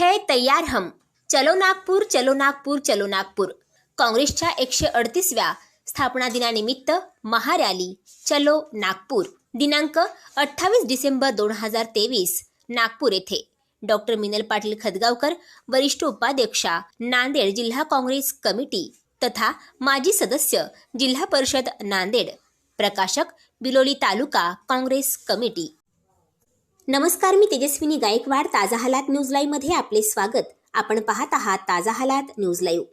तैयार हम. चलो नागपूर चलो नागपूर चलो नागपूर. काँग्रेसच्या एकशे अडतीसव्या स्थापना दिनानिमित्त महारॅली. चलो नागपूर. दिनांक अठ्ठावीस डिसेंबर दोन हजार तेवीस नागपूर येथे. डॉक्टर मिनल पाटील खदगावकर वरिष्ठ उपाध्यक्षा नांदेड जिल्हा काँग्रेस कमिटी तथा माजी सदस्य जिल्हा परिषद नांदेड. प्रकाशक बिलोली तालुका काँग्रेस कमिटी. नमस्कार मी तेजस्विनी गायकवाड. ताजा हालात न्यूज लाईव्हमध्ये आपले स्वागत. आपण पाहत आहात ताजा हालात न्यूज लाईव्ह.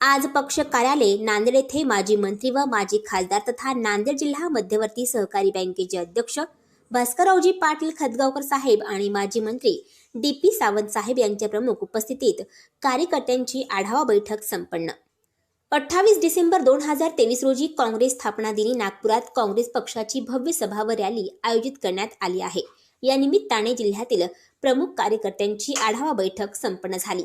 आज पक्ष कार्यालय नांदेड येथे माजी मंत्री व माजी खासदार तथा नांदेड जिल्हा मध्यवर्ती सहकारी बँकेचे अध्यक्ष भास्कररावजी पाटील खदगावकर साहेब आणि माजी मंत्री डी पी सावंत साहेब यांच्या प्रमुख उपस्थितीत कार्यकर्त्यांची आढावा बैठक संपन्न. अठ्ठावीस डिसेंबर दोन हजार तेवीस रोजी काँग्रेस स्थापना दिनी नागपुरात काँग्रेस पक्षाची भव्य सभा व रॅली आयोजित करण्यात आली आहे. या निमित्ताने जिल्ह्यातील प्रमुख कार्यकर्त्यांची आढावा बैठक संपन्न झाली.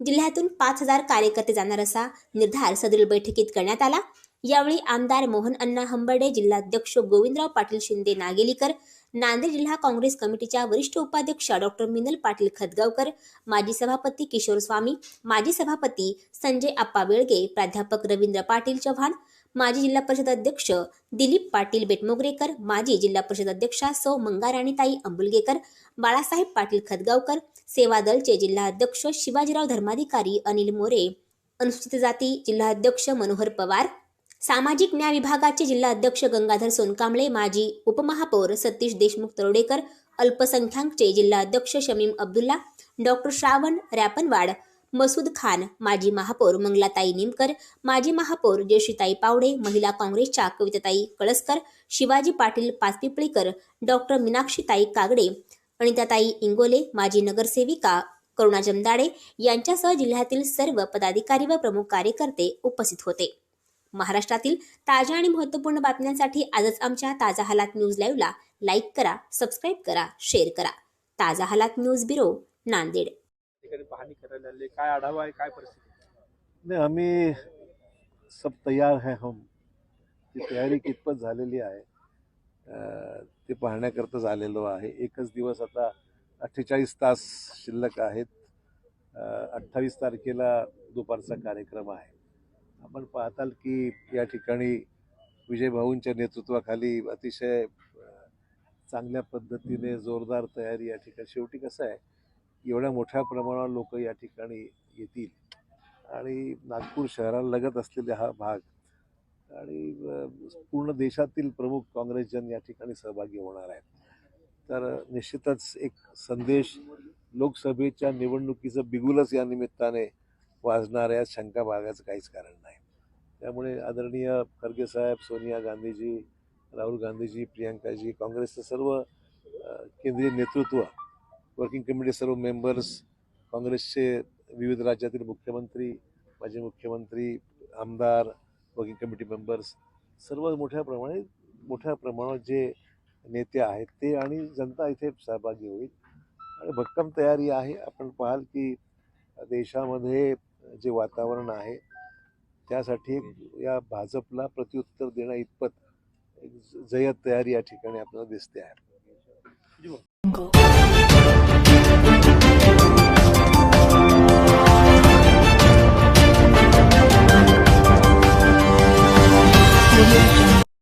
जिल्ह्यातून पाच हजार कार्यकर्ते जाणार असा निर्धार सदरील बैठकीत करण्यात आला. यावेळी आमदार मोहन अण्णा हंबर्डे जिल्हाध्यक्ष गोविंदराव पाटील शिंदे नागेलीकर नांदेड जिल्हा काँग्रेस कमिटीच्या वरिष्ठ उपाध्यक्षा डॉक्टर मिनल पाटील खदगावकर माजी सभापती किशोर स्वामी माजी सभापती संजय आप्पा बेळगे प्राध्यापक रवींद्र पाटील चव्हाण माजी जिल्हा परिषद अध्यक्ष दिलीप पाटील बेटमोगरेकर माजी जिल्हा परिषद अध्यक्षा सौ मंगाराणीताई अंबुलगेकर बाळासाहेब पाटील खदगावकर सेवा दलचे जिल्हा अध्यक्ष शिवाजीराव धर्माधिकारी अनिल मोरे अनुसूचित जाती जिल्हा अध्यक्ष मनोहर पवार सामाजिक न्याय विभागाचे जिल्हा अध्यक्ष गंगाधर सोनकांबळे माजी उपमहापौर सतीश देशमुख तरोडेकर अल्पसंख्याकचे जिल्हा अध्यक्ष शमीम अब्दुल्ला डॉक्टर श्रावण रॅपनवाड मसूद खान माजी महापौर मंगलाताई निमकर माजी महापौर जयश्रीताई पावडे महिला काँग्रेसच्या कविताताई कळसकर शिवाजी पाटील पाचपिपळीकर डॉक्टर मीनाक्षीताई कागडे अनिताताई इंगोले माजी नगरसेविका करुणा जमदाडे यांच्यासह जिल्ह्यातील सर्व पदाधिकारी व प्रमुख कार्यकर्ते उपस्थित होते. महाराष्ट्रातील ताज्या आणि महत्त्वपूर्ण बातम्यांसाठी आजच आमच्या ताजा हालात न्यूज लाईव्हला लाईक करा सबस्क्राईब करा शेअर करा. ताजा हालात न्यूज ब्युरो नांदेड. हानी करायला आले काय आढावा आहे? काय परिस्थिती नाही आम्ही सब तयार है हम. ती तयारी कितपत झालेली आहे ते पाहण्याकरताच आलेलो आहे. एकच दिवस आता अठ्ठेचाळीस तास शिल्लक आहेत. अठ्ठावीस तारखेला दुपारचा कार्यक्रम आहे. आपण पाहताल की या ठिकाणी विजय भाऊंच्या नेतृत्वाखाली अतिशय चांगल्या पद्धतीने जोरदार तयारी या ठिकाणी. शेवटी कसं आहे एवढ्या मोठ्या प्रमाणावर लोक या ठिकाणी येतील. आणि नागपूर शहराला लगत असलेला हा भाग आणि पूर्ण देशातील प्रमुख काँग्रेसजन या ठिकाणी सहभागी होणार आहेत. तर निश्चितच एक संदेश लोकसभेच्या निवडणुकीचं बिगुलच या निमित्ताने वाजणाऱ्या शंका भागायचं काहीच कारण नाही. त्यामुळे आदरणीय खरगे साहेब सोनिया गांधीजी राहुल गांधीजी प्रियंकाजी काँग्रेसचं सर्व केंद्रीय नेतृत्व वर्किंग कमिटी सर्व मेंबर्स काँग्रेसचे विविध राज्यातील मुख्यमंत्री माजी मुख्यमंत्री आमदार वर्किंग कमिटी मेंबर्स सर्व मोठ्या प्रमाणे मोठ्या प्रमाणात जे नेते आहेत ते आणि जनता इथे सहभागी होईल. आणि भक्कम तयारी आहे. आपण पाहाल की देशामध्ये जे वातावरण आहे त्यासाठी या भाजपला प्रत्युत्तर देण्या इतपत जयत तयारी या ठिकाणी आपल्याला दिसते आहे.